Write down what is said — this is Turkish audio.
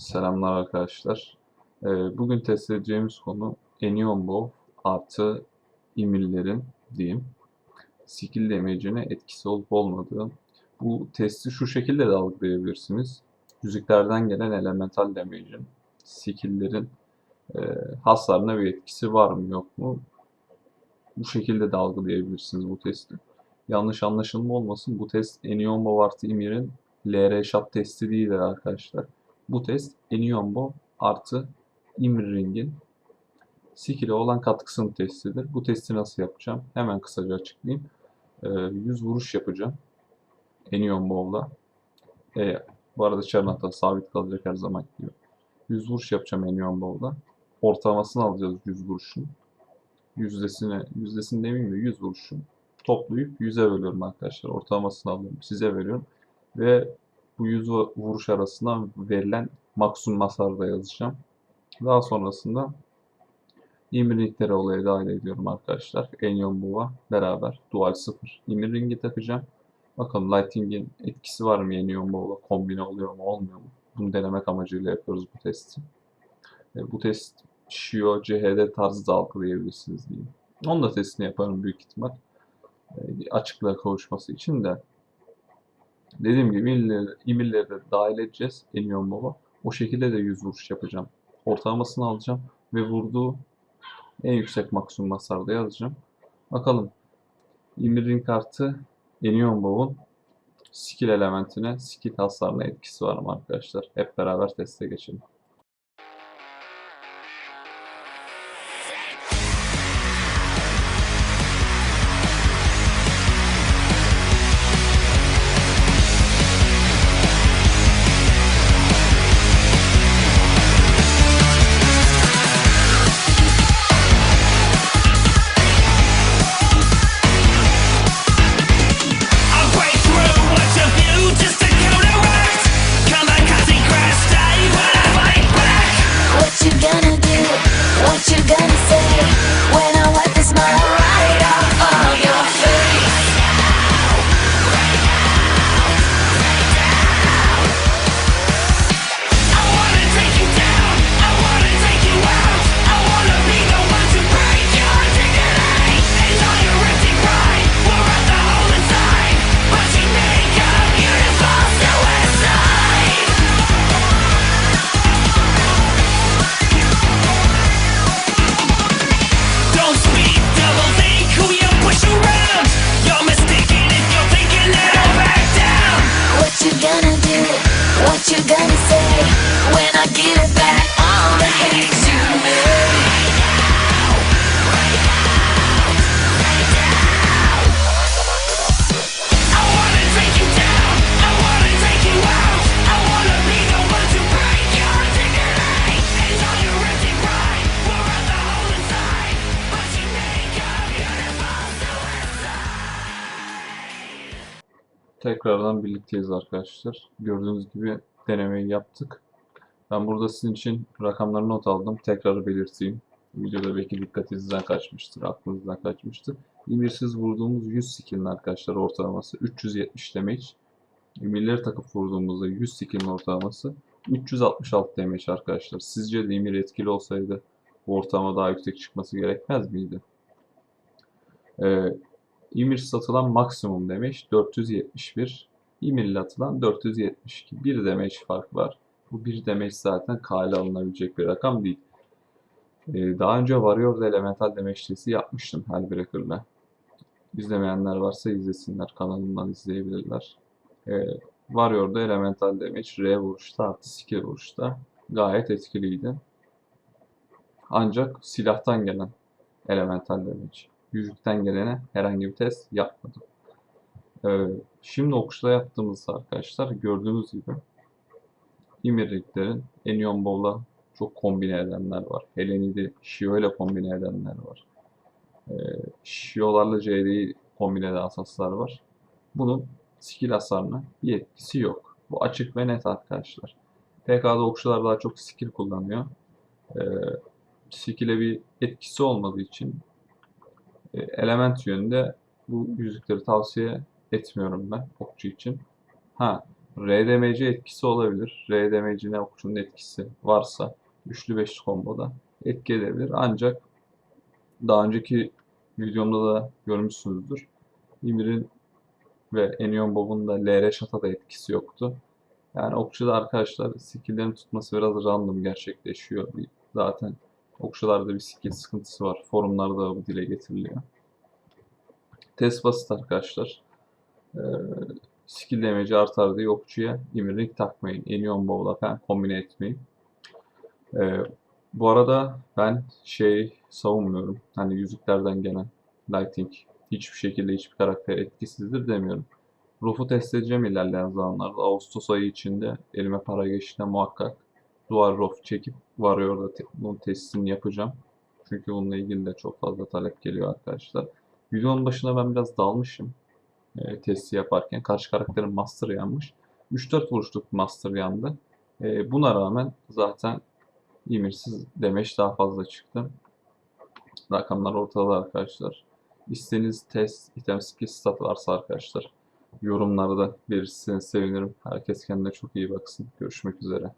Selamlar arkadaşlar. Ee, Bugün test edeceğimiz konu Enion artı imillerin diyeyim skill damage'ine etkisi olup olmadığı. Bu testi şu şekilde de algılayabilirsiniz. Yüzüklerden gelen elemental damage'in skill'lerin e, hasarına bir etkisi var mı yok mu? Bu şekilde de algılayabilirsiniz bu testi. Yanlış anlaşılma olmasın. Bu test Enion artı Imir'in LR Shot testi değildir arkadaşlar. Bu test Eniombo artı Imring'in skill'e olan katkısının testidir. Bu testi nasıl yapacağım? Hemen kısaca açıklayayım. Ee, 100 vuruş yapacağım. Eniombo'la. E, bu arada Çarnata sabit kalacak her zaman gibi. 100 vuruş yapacağım Eniombo'la. Ortalamasını alacağız 100 vuruşun. Yüzdesini, yüzdesini demeyeyim de 100 vuruşun. Toplayıp 100'e bölüyorum arkadaşlar. Ortalamasını alıyorum. Size veriyorum. Ve bu 100 vuruş arasında verilen maksimum hasarı da yazacağım. Daha sonrasında İmirlikleri olaya dahil ediyorum arkadaşlar. Enion Buva beraber Dual 0 İmir Ring'i takacağım. Bakalım Lightning'in etkisi var mı Enion Bow'la kombine oluyor mu olmuyor mu? Bunu denemek amacıyla yapıyoruz bu testi. E, bu test Shio, CHD tarzı da algılayabilirsiniz diyeyim. Onun da testini yaparım büyük ihtimal. E, açıklığa kavuşması için de Dediğim gibi emirleri, emirleri de dahil edeceğiz Enion Baba. O şekilde de 100 vuruş yapacağım. Ortalamasını alacağım ve vurduğu en yüksek maksimum hasarda yazacağım. Bakalım. Emir'in kartı Enion Bob'un skill elementine, skill hasarına etkisi var mı arkadaşlar? Hep beraber teste geçelim. Tekrardan birlikteyiz arkadaşlar. Gördüğünüz gibi denemeyi yaptık. Ben burada sizin için rakamları not aldım. Tekrar belirteyim. Videoda belki dikkatinizden kaçmıştır, aklınızdan kaçmıştır. İmirsiz vurduğumuz 100 skill'in arkadaşlar ortalaması 370 damage. İmirleri takıp vurduğumuzda 100 skill'in ortalaması 366 damage arkadaşlar. Sizce de İmir etkili olsaydı bu ortalama daha yüksek çıkması gerekmez miydi? Ee, İmir satılan maksimum damage 471. İmir ile atılan 472. Bir damage fark var. Bu bir damage zaten kale alınabilecek bir rakam değil. Ee, daha önce Warrior'da elemental testi yapmıştım Hellbreaker'la. İzlemeyenler varsa izlesinler. Kanalımdan izleyebilirler. Ee, Warrior'da elemental damage R vuruşta artı skill vuruşta gayet etkiliydi. Ancak silahtan gelen elemental damage. Yüzükten gelene herhangi bir test yapmadım. Ee, şimdi okuşla yaptığımızda arkadaşlar gördüğünüz gibi İmirliklerin Enion Bow'la çok kombine edenler var. Helenid'i Shio ile kombine edenler var. Ee, Shio'larla JD'yi kombine eden asaslar var. Bunun skill hasarına bir etkisi yok. Bu açık ve net arkadaşlar. PK'da okçular daha çok skill kullanıyor. Ee, skill'e bir etkisi olmadığı için element yönünde bu yüzükleri tavsiye etmiyorum ben okçu için. Ha, RDMC etkisi olabilir. RDMC'ne okçunun etkisi varsa üçlü beşli komboda etki edebilir. Ancak daha önceki videomda da görmüşsünüzdür. Ymir'in ve Enion Bob'un da LR Shot'a da etkisi yoktu. Yani okçuda arkadaşlar skill'lerin tutması biraz random gerçekleşiyor. Zaten okçularda skill sıkıntısı var. Forumlarda bu dile getiriliyor. Test basit arkadaşlar. Ee, skill damage'i artar diye okçuya Ymir'lik takmayın. Enion Bow'la falan kombine etmeyin. Ee, bu arada ben şey savunmuyorum. Hani yüzüklerden gelen lighting hiçbir şekilde hiçbir karakter etkisizdir demiyorum. Rufu test edeceğim ilerleyen zamanlarda. Ağustos ayı içinde elime para geçtiğinde muhakkak duvar ruf çekip Warrior'da te bunun testini yapacağım. Çünkü bununla ilgili de çok fazla talep geliyor arkadaşlar. Videonun başına ben biraz dalmışım. E, testi yaparken. Karşı karakterin Master yanmış. 3-4 vuruşluk Master yandı. E, buna rağmen zaten İmirsiz demeç daha fazla çıktı. Rakamlar ortada arkadaşlar. İstediğiniz test, item skill stat varsa arkadaşlar yorumlarda verirseniz sevinirim. Herkes kendine çok iyi baksın. Görüşmek üzere.